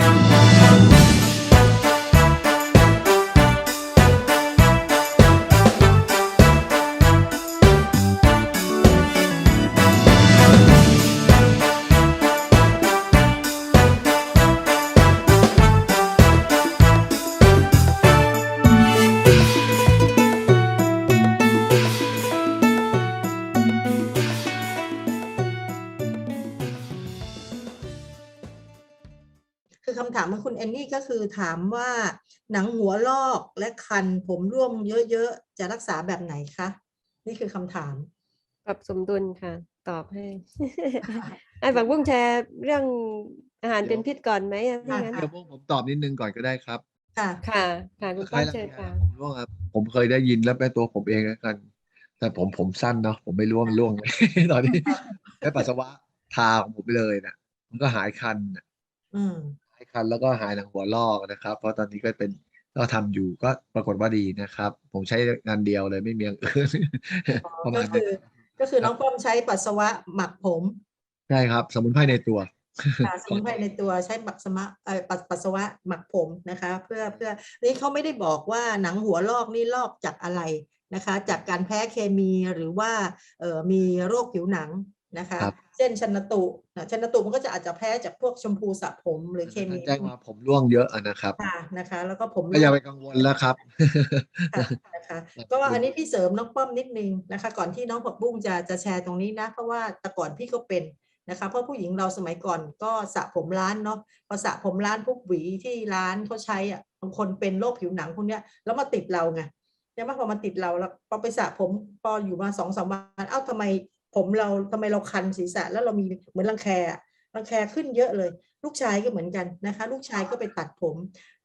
คื คุณแอนนี่ก็คือถามว่าหนังหัวลอกและคันผมร่วงเยอะๆ จะรักษาแบบไหนคะ นี่คือคำถาม ปรับสมดุลค่ะ ตอบให้ ไอ้ฝักบุ้งแชร์เรื่องอาหารเป็นพิษก่อนไหมอะถ้างั้นค่ะเดี๋ยวพวกผมตอบนิดนึงก่อนก็ได้ครับ ค่ะ ค่ะค่ะคุณคป้าล้ายๆเชิญลำไยค่ะผมร่วงครับ ผมเคยได้ยินแล้วเป็นตัวผมเองแล้วกัน แต่ผมผมสั้นเนาะผมไม่รู้ว่ามันร่วงไหมตอนนี้แค่ปัสสาวะทาของผมไปเลยนะมันก็หายคันน่ะอืมหาย คันแล้วก็หายหนังหัวลอกนะครับ เพราะตอนนี้ก็เป็นก็ทำอยู่ก็ปรากฏว่าดีนะครับ ผมใช้งานเดียวเลยไม่มีอย่างอื่นประมาก็ณคืนี้อก็คือน้องป้อมใช้ปัสสาวะหมักผมใช่ครับ สมุนไพรในตัวค่ะสมุนไพรในตัวใช้ปัสสาวะเอ่อปัสปัสสาวะหมักผมนะคะ เพื่อเพื่อนี่เขาไม่ได้บอกว่าหนังหัวลอกนี่ลอกจากอะไรนะคะ จากการแพ้เคมีหรือว่าเอ่อมีโรคผิวหนัง นะคะครับเช่นชันตุนะชันตุมันก็จะอาจจะแพ้จากพวกชมพูสระผมหรือเคมีแจ้งว่าผมร่วงเยอะอะนะครับค่ะนะคะ แล้วก็ผมก็อย่าไปกังวลแล้วครับค่ะนะคะก็อันนี้พี่เสริมน้องป้อมนิดนึงนะคะ ก่อนที่น้องผักบุ้งจะจะแชร์ตรงนี้นะ เพราะว่าแต่ก่อนพี่ก็เป็นนะคะเพราะผู้หญิงเราสมัยก่อนก็สระผมร้านเนาะพอสระผมร้านพวกหวีที่ร้านเขาใช้อะบางคนเป็นโรคผิวหนังพวกเนี้ยแล้วมาติดเราไงใช่ไหมพอมาติดเราแล้วพอไปสระผมพออยู่มาสองสามวันเอ้าทำไม ผมเราทำไมเราคันศีรษะ แล้วเรามีเหมือนรังแครังแคขึ้นเยอะเลย ลูกชายก็เหมือนกันนะคะ ลูกชายก็ไปตัดผม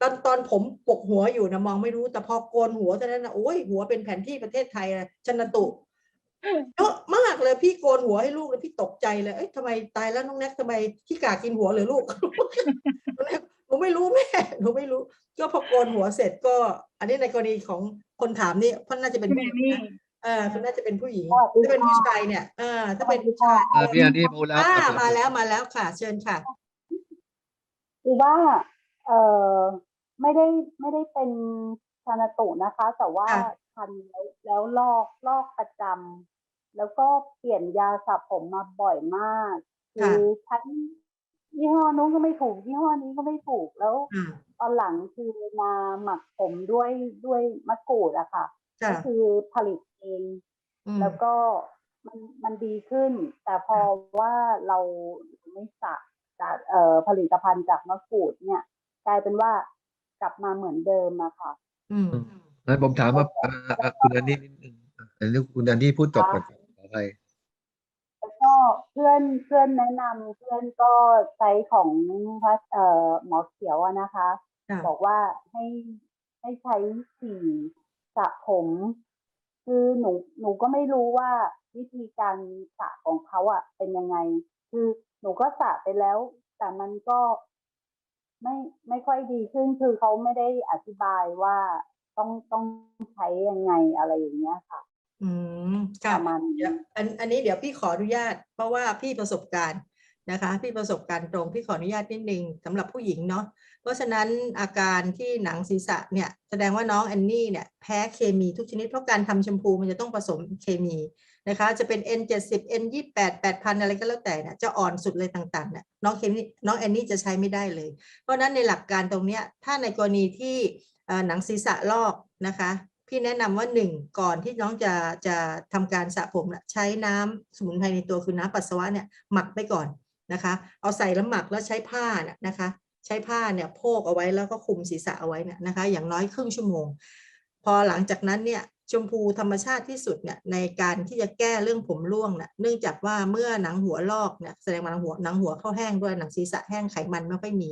ตอนตอนผมปกหัวอยู่นะมองไม่รู้แต่พอโกนหัวเท่านั้นนะโอ้ยหัวเป็นแผนที่ประเทศไทยอะชนตุเยอะมากเลยพี่โกนหัวให้ลูกเลยพี่ตกใจเลยเอ้ยทำไมตายแล้วน้องแน็กทำไมพี่กากินหัวเหรือลูกหนูไม่รู้แม่หนูไม่รู้ ก็พอโกนหัวเสร็จก็ อันนี้ในกรณีของคนถามนี่เพราะน่าจะเป็นผู้หญิงนะเออคุณน่าจะเป็นผู้หญิงสวัสดีถ้าเป็นผู้ค่ะชายเนี่ยเออถ้าเป็นผู้ชายอ่าพี่อันนี้พูดแล้วอ่าครับมาแล้วมาแล้วค่ะ เชิญค่ะคือว่าเอ่อไม่ได้ไม่ได้เป็นชานตุนะคะ แต่ว่าค่ะคันแล้วแล้วลอกลอกประจำแล้วก็เปลี่ยนยาสระผมมาบ่อยมาก คือใช้ยี่ห้อนู้นก็ไม่ถูกยี่ห้อนี้ก็ไม่ถูกแล้วอ่าตอนหลังคือมาหมักผมด้วยด้วยมะกรูดอะค่ะค่ะก็คือผลิตเองอืมแล้วก็มันมันดีขึ้น แต่พอว่าเราไม่สระจากเอ่อผลิตภัณฑ์จากมะกรูดเนี่ย กลายเป็นว่ากลับมาเหมือนเดิมอะค่ะ อืมงั้นผมถามว่าอ่าอ่าคุณอันนี้นิดนึงอันนี้คุณอันนี้พูดจบก่อนขออภัยแล้วก็เพื่อนเพื่อนแนะนำเพื่อนก็ใช้ของพระเอ่อหมอเขียวอะนะคะ ค่ะ บอกว่าให้ให้ใช้สีสระผม คือหนูหนูก็ไม่รู้ว่าวิธีการสระของเขาอะเป็นยังไง คือหนูก็สระไปแล้ว แต่มันก็ไม่ไม่ค่อยดีขึ้นคือเขาไม่ได้อธิบายว่าต้องต้องใช้ยังไงอะไรอย่างเงี้ยค่ะ อืมปค่ะระมาณเดี๋ยวนี้อันอันนี้เดี๋ยวพี่ขออนุญาต เพราะว่าพี่ประสบการณ์นะคะ พี่ประสบการณ์ตรงพี่ขออนุญาตนิดนึงสำหรับผู้หญิงเนาะ เพราะฉะนั้นอาการที่หนังศีรษะเนี่ยแสดงว่าน้องแอนนี่เนี่ยแพ้เคมีทุกชนิดเพราะการทำแชมพูมันจะต้องผสมเคมีนะคะจะเป็น N70 N28 8,000 อะไรก็แล้วแต่เนี่ยจะอ่อนสุดเลยต่างๆเนี่ยน้องเคมีน้องแอนนี่จะใช้ไม่ได้เลย เพราะฉะนั้นในหลักการตรงเนี้ยถ้าในกรณีที่หนังศีรษะลอกนะคะพี่แนะนำว่าหนึ่งก่อนที่น้องจะจะทำการสระผมนะใช้น้ำสมุนไพรในตัวคือน้ำปัสสาวะเนี่ยหมักไปก่อนนะคะ เอาใส่แล้วหมักแล้วใช้ผ้าน่ะนะคะ ใช้ผ้าเนี่ยโพกเอาไว้แล้วก็คุมศีรษะเอาไว้เนี่ยนะคะ อย่างน้อยครึ่งชั่วโมง พอหลังจากนั้นเนี่ยชมพูธรรมชาติที่สุดเนี่ยในการที่จะแก้เรื่องผมร่วงเนี่ยเนื่องจากว่าเมื่อหนังหัวลอกเนี่ยแสดงว่าหนังหัวหนังหัวเข้าแห้งด้วยหนังศีรษะแห้งไขมันไม่ค่อยมี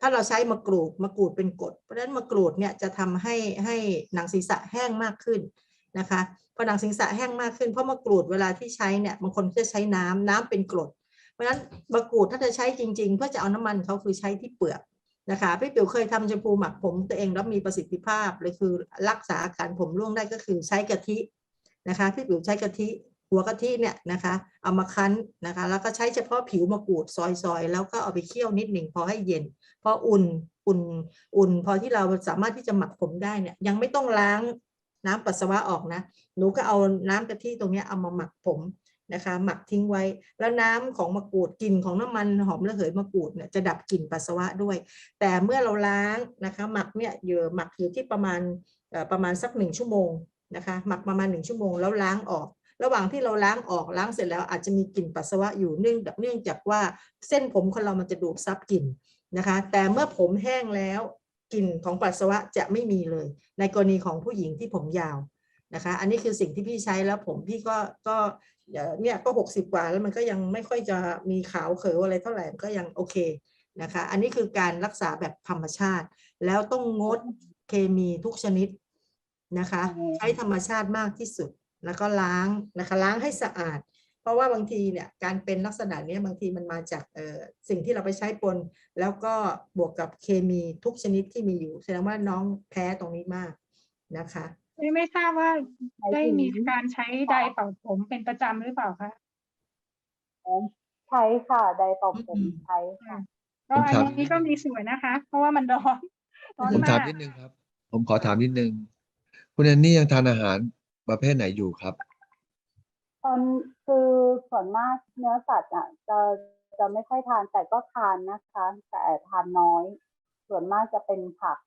ถ้าเราใช้มะกรูดมะกรูดเป็นกรดเพราะฉะนั้นมะกรูดเนี่ยจะทำให้ให้หนังศีรษะแห้งมากขึ้นนะคะพอหนังศีรษะแห้งมากขึ้นเพราะมะกรูดเวลาที่ใช้เนี่ยบางคนจะใช้น้ำน้ำเป็นกรด เพราะฉะนั้นมะกรูดถ้าจะใช้จริง ๆ เพื่อจะเอาน้ำมันเขาคือใช้ที่เปลือกนะคะพี่ปิ๋วเคยทำแชมพูหมักผมตัวเองแล้วมีประสิทธิภาพเลยคือรักษาอาการผมร่วงได้ก็คือใช้กะทินะคะพี่ปิ๋วใช้กะทิหัวกะทิเนี่ยนะคะเอามาคั้นนะคะแล้วก็ใช้เฉพาะผิวมะกรูดซอยๆ แล้วก็เอาไปเคี่ยวนิดหนึ่งพอให้เย็น พออุ่นอุ่นอุ่น พอที่เราสามารถที่จะหมักผมได้เนี่ยยังไม่ต้องล้างน้ำปัสสาวะออกนะ หนูก็เอาน้ำกะทิตรงนี้เอามาหมักผม นะคะ หมักทิ้งไว้ แล้วน้ำของมะกรูดกลิ่นของน้ำมันหอมระเหยมะกรูดเนี่ยจะดับกลิ่นปัสสาวะด้วย แต่เมื่อเราล้างนะคะ หมักเนี่ยอยู่หมักอยู่ที่ประมาณประมาณสักหนึ่งชั่วโมงนะคะ หมักประมาณหนึ่งชั่วโมงแล้วล้างออก ระหว่างที่เราล้างออกล้างเสร็จแล้วอาจจะมีกลิ่นปัสสาวะอยู่เนื่องเนื่องจากว่าเส้นผมของเรามันจะดูดซับกลิ่นนะคะ แต่เมื่อผมแห้งแล้วกลิ่นของปัสสาวะจะไม่มีเลย ในกรณีของผู้หญิงที่ผมยาว นะคะ อันนี้คือสิ่งที่พี่ใช้แล้วผมพี่ก็ก็เอ่อเนี่ยก็หกสิบกว่าแล้วมันก็ยังไม่ค่อยจะมีขาวเขยวอะไรเท่าไหร่มันก็ยังโอเคนะคะ อันนี้คือการรักษาแบบธรรมชาติ แล้วต้องงดเคมีทุกชนิดนะคะอืมใช้ธรรมชาติมากที่สุดแล้วก็ล้างนะคะล้างให้สะอาด เพราะว่าบางทีเนี่ยการเป็นลักษณะเนี้ยบางทีมันมาจากเอ่อสิ่งที่เราไปใช้ปน แล้วก็บวกกับเคมีทุกชนิดที่มีอยู่แสดงว่าน้องแพ้ตรงนี้มากนะคะ ไม่ไม่ทราบว่าหมายได้ถึงมีการใช้ไดร์เป่าผมเป็นประจำหรือเปล่าคะใช้ค่ะไดร์เป่าผมอืมใช้ค่ะก็อันนี้ก็มีส่วนนะคะ เพราะว่ามันร้อนร้อนผมมาถามกนิดนึงครับ ผมขอถามนิดนึง คุณแอนนี่ยังทานอาหารประเภทไหนอยู่ครับ ตอนคือส่วนมากเนื้อสัตว์อะ จะจะไม่ค่อยทานแต่ก็ทานนะคะ แต่ทานน้อย ส่วนมากจะเป็นผัก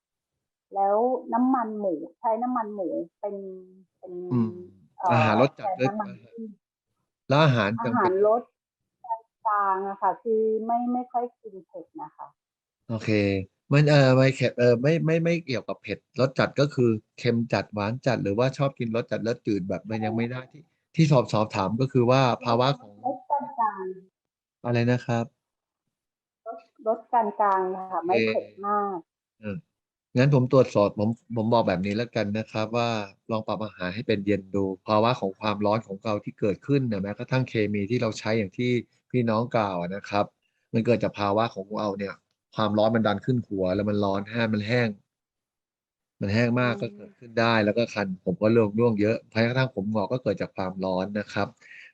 แล้วน้ำมันหมูใช้น้ำมันหมูเป็นเป็นอืมเอาหารรสจัดแทนด้วยน้ำมันพืชแล้วอาหารอาจำหาเป็รนรสกลางอะค่ะ คือไม่ไม่ค่อยกินเผ็ดนะคะ โอเค มันเออไม่เค็มเออไม่ไม่ไม่เกี่ยวกับเผ็ดรสจัดก็คือเค็มจัดหวานจัดหรือว่าชอบกินรสจัดรสจืดแบบมันยังไม่ได้ที่ ที่สอบสอบถามก็คือว่าภาวะของรสกลางกลางอะไรนะครับรสกลางกลางๆนะคะไม่เผ็ดมาก งั้นผมตรวจสอบผมผมบอกแบบนี้แล้วกันนะครับ ว่าลองปรับอาหารให้เป็นเย็นดูภาวะของความร้อนของเราที่เกิดขึ้นนะแม้กระทั่งเคมีที่เราใช้อย่างที่พี่น้องกล่าวนะครับ มันเกิดจากภาวะของเราเนี่ย ความร้อนมันดันขึ้นหัว แล้วมันร้อนแห้งมันแห้ง มันแห้งมากก็เกิดขึ้นได้แล้วก็คัน ผมก็ร่วงร่วงเยอะแม้กระทั่งผมงอกก็เกิดจากความร้อนนะครับ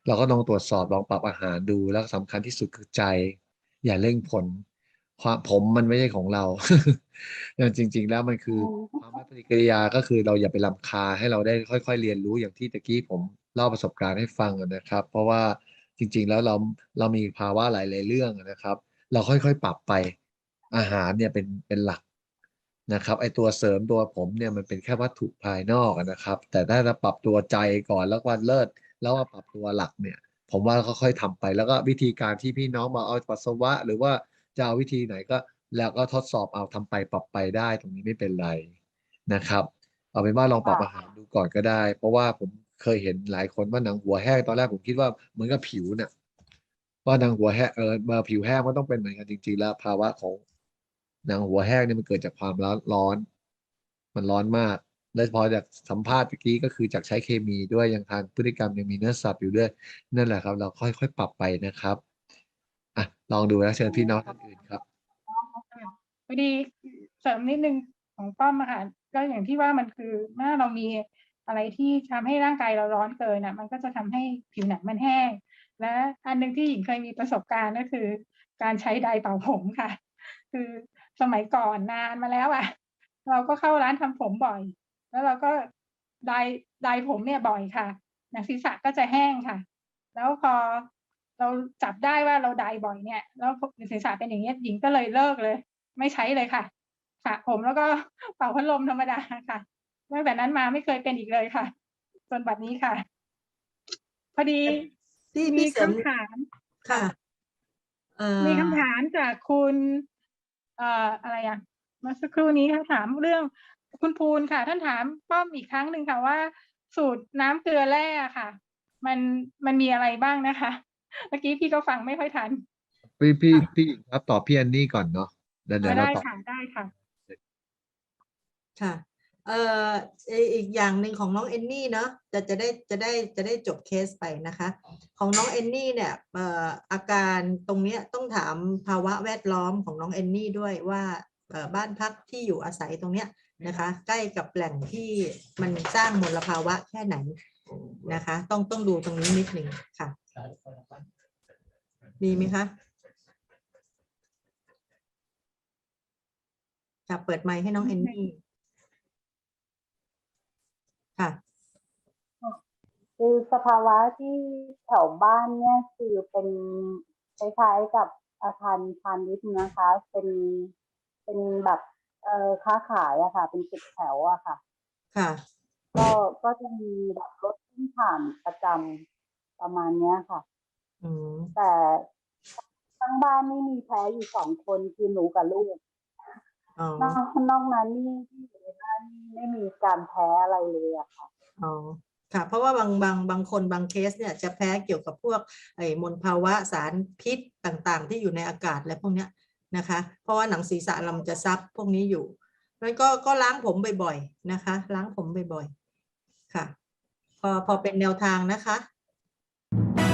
เราก็ลองตรวจสอบลองปรับอาหารดูแล้วสำคัญที่สุดคือใจ อย่าเร่งผล ความผมมันไม่ใช่ของเราแต่จริง ๆ แล้วมันคือความปฏิกิริยาก็คือเราอย่าไปรำคาญให้เราได้ค่อย ๆ เรียนรู้อย่างที่ตะกี้ผมเล่าประสบการณ์ให้ฟังอะนะครับ เพราะว่าจริง ๆ แล้วเราเรามีภาวะหลาย ๆ เรื่องอะนะครับ เราค่อยๆ ปรับไปอาหารเนี่ยเป็นเป็นหลักนะครับไอตัวเสริมตัวผมเนี่ยมันเป็นแค่วัตถุภายนอกอะนะครับ แต่ถ้าเราปรับตัวใจก่อนแล้ววันเลิศแล้วมาปรับตัวหลักเนี่ย ผมว่าค่อยๆทำไปแล้วก็วิธีการที่พี่น้องมาเอาปัสสาวะ หรือว่า จะเอาวิธีไหนก็แล้วก็ทดสอบเอาทำไปปรับไปได้ตรงนี้ไม่เป็นไรนะครับ เอาเป็นว่าลองปรับค่ะอาหารดูก่อนก็ได้ เพราะว่าผมเคยเห็นหลายคนว่าหนังหัวแห้งตอนแรกผมคิดว่าเหมือนกับผิวเนี่ยว่าหนังหัวแห้งเออมาผิวแห้งมันต้องเป็นเหมือนกันจริงๆแล้วภาวะของหนังหัวแห้งเนี่ยมันเกิดจากความร้อนร้อน มันร้อนมากแล้วพอจากสัมภาษณ์เมื่อกี้ก็คือจากใช้เคมีด้วยยังทานพฤติกรรมยังมีเนื้อสัตว์อยู่ด้วย นั่นแหละครับ เราค่อยๆปรับไปนะครับ อะลองดูนะเชิญพี่น้องท่านอื่นครับพอดีเสริมนิดนึงของป้อมอะค่ะก็อย่างที่ว่ามันคือเมื่อเรามีอะไรที่ทำให้ร่างกายเราร้อนเกินอะมันก็จะทำให้ผิวหนังมันแห้ง และอันหนึ่งที่หญิงเคยมีประสบการณ์ก็คือ การใช้ไดร์เป่าผมค่ะ คือสมัยก่อนนานมาแล้วอะ เราก็เข้าร้านทำผมบ่อย แล้วเราก็ไดร์ไดร์ผมเนี่ยบ่อยค่ะหนังศีรษะก็จะแห้งค่ะ แล้วพอ จับได้ว่าเราไดร์บ่อยเนี่ย แล้วศีรษะเป็นอย่างเงี้ยหญิงก็เลยเลิกเลย ไม่ใช้เลยค่ะสระผมแล้วก็เป่าพัดลมธรรมดาค่ะตั้งแต่นั้นมาไม่เคยเป็นอีกเลยค่ะ จนบัดนี้ค่ะ พอดีที่มีพี่เสริมคำถามค่ะเอ่อมีคำถามจากคุณ เอ่ออะไรอะเมื่อสักครู่นี้เขาถามเรื่องคุณภูนค่ะ ท่านถามป้อมอีกครั้งหนึ่งค่ะว่า สูตรน้ำเกลือแร่ค่ะ มันมันมีอะไรบ้างนะคะ เมื่อกี้พี่ก็ฟังไม่ค่อยทัน พี่พี่พี่หญิงครับตอบพี่แอนนี่ก่อนเนาะเดี๋ยวเดี๋ยวเราได้ตอบค่ะได้ค่ะ ค่ะ เอ่อเอ่ออีกอย่างหนึ่งของน้องเอนนี่เนาะจะจะได้จะได้จะได้จบเคสไปนะคะ ของน้องเอนนี่เนี่ยเอ่ออาการตรงเนี้ยต้องถามภาวะแวดล้อมของน้องเอนนี่ด้วยว่าเอ่อบ้านพักที่อยู่อาศัยตรงเนี้ยนะคะ ใกล้กับแหล่งที่มันสร้างมลภาวะแค่ไหนนะคะ ต้องต้องดูตรงนี้นิดหนึ่งค่ะ ดีไหมคะจะเปิดไมค์ให้น้องแอนนี่ค่ะคือสภาวะที่แถวบ้านเนี่ยคือเป็นคล้ายๆกับอาคารพาณิชย์นะคะ เป็นเป็นแบบเอ่อค้าขายอะค่ะ เป็นตึกแถวอะค่ะ ค่ะ ก็ก็จะมีแบบรถที่งผ่านประจำ ประมาณเนี้ยค่ะ อืมแต่ทั้งบ้านนี่มีแพ้อยู่สองคนคือหนูกับลูกอ๋อนอกนอกนั้นนี่ที่อยู่ในบ้านนี่ไม่มีการแพ้อะไรเลยอะค่ะ อ๋อค่ะ เพราะว่าบางบางบางคนบางเคสเนี่ยจะแพ้เกี่ยวกับพวกไอ้มลภาวะสารพิษต่างๆ ที่อยู่ในอากาศและพวกเนี้ยนะคะ เพราะว่าหนังศีรษะเรามันจะซับพวกนี้อยู่แล้วก็ก็ล้างผมบ่อยๆนะคะ ล้างผมบ่อยๆค่ะ พอพอเป็นแนวทางนะคะ you